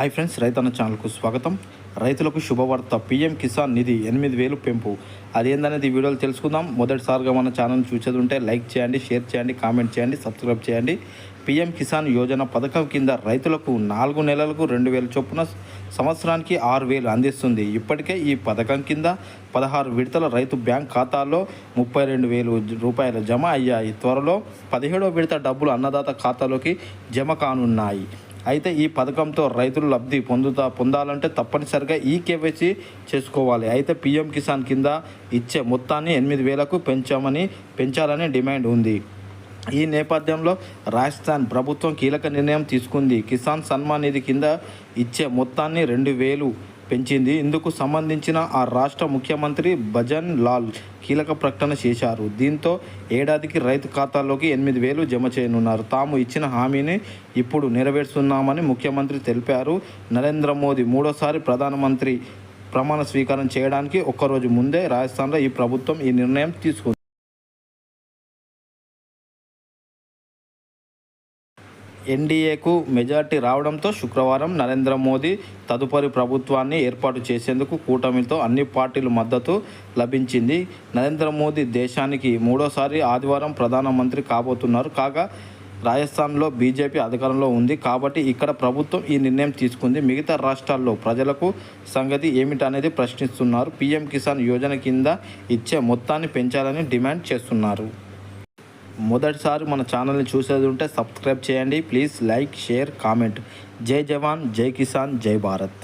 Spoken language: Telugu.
హాయ్ ఫ్రెండ్స్ రైతన్న ఛానల్కు స్వాగతం. రైతులకు శుభవార్త. పీఎం కిసాన్ నిధి ఎనిమిది వేలు పెంపు. అదేందనేది వీడియోలు తెలుసుకుందాం. మొదటిసారిగా మన ఛానల్ చూసేది ఉంటే లైక్ చేయండి షేర్ చేయండి కామెంట్ చేయండి సబ్స్క్రైబ్ చేయండి. పీఎం కిసాన్ యోజన పథకం కింద రైతులకు నాలుగు నెలలకు రెండు వేల చొప్పున సంవత్సరానికి ఆరు వేలు అందిస్తుంది. ఇప్పటికే ఈ పథకం కింద పదహారు విడతల రైతు బ్యాంక్ ఖాతాల్లో ముప్పై రెండు వేలు రూపాయలు జమ అయ్యాయి. త్వరలో పదిహేడో విడత డబ్బులు అన్నదాత ఖాతాలోకి జమ కానున్నాయి. అయితే ఈ పథకంతో రైతులు లబ్ధి పొందుతా పొందాలంటే తప్పనిసరిగా ఈ కేవైసీ చేసుకోవాలి. అయితే పీఎం కిసాన్ కింద ఇచ్చే మొత్తాన్ని ఎనిమిది వేలకు పెంచామని పెంచాలని డిమాండ్ ఉంది. ఈ నేపథ్యంలో రాజస్థాన్ ప్రభుత్వం కీలక నిర్ణయం తీసుకుంది. కిసాన్ సన్మాన్ నిధి కింద ఇచ్చే మొత్తాన్ని రెండు వేలు పెంచింది. ఇందుకు సంబంధించిన ఆ రాష్ట్ర ముఖ్యమంత్రి భజన్ లాల్ కీలక ప్రకటన చేశారు. దీంతో ఏడాదికి రైతు ఖాతాల్లోకి ఎనిమిది వేలు జమ చేయనున్నారు. తాము ఇచ్చిన హామీని ఇప్పుడు నెరవేరుస్తున్నామని ముఖ్యమంత్రి తెలిపారు. నరేంద్ర మోదీ మూడోసారి ప్రధానమంత్రి ప్రమాణ స్వీకారం చేయడానికి ఒక్కరోజు ముందే రాజస్థాన్లో ఈ ప్రభుత్వం ఈ నిర్ణయం తీసుకుంది. ఎన్డీఏకు మెజార్టీ రావడంతో శుక్రవారం నరేంద్ర మోదీ తదుపరి ప్రభుత్వాన్ని ఏర్పాటు చేసేందుకు కూటమితో అన్ని పార్టీల మద్దతు లభించింది. నరేంద్ర మోదీ దేశానికి మూడోసారి ఆదివారం ప్రధానమంత్రి కాబోతున్నారు. కాగా రాజస్థాన్లో బీజేపీ అధికారంలో ఉంది. కాబట్టి ఇక్కడ ప్రభుత్వం ఈ నిర్ణయం తీసుకుంది. మిగతా రాష్ట్రాల్లో ప్రజలకు సంగతి ఏమిటనేది ప్రశ్నిస్తున్నారు. పీఎం కిసాన్ యోజన కింద ఇచ్చే మొత్తాన్ని పెంచాలని డిమాండ్ చేస్తున్నారు. మొదటిసారి మన ఛానల్ని చూసేది ఉంటే సబ్స్క్రైబ్ చేయండి. Please like share comment. జై జవాన్ జై కిసాన్ జై భారత్.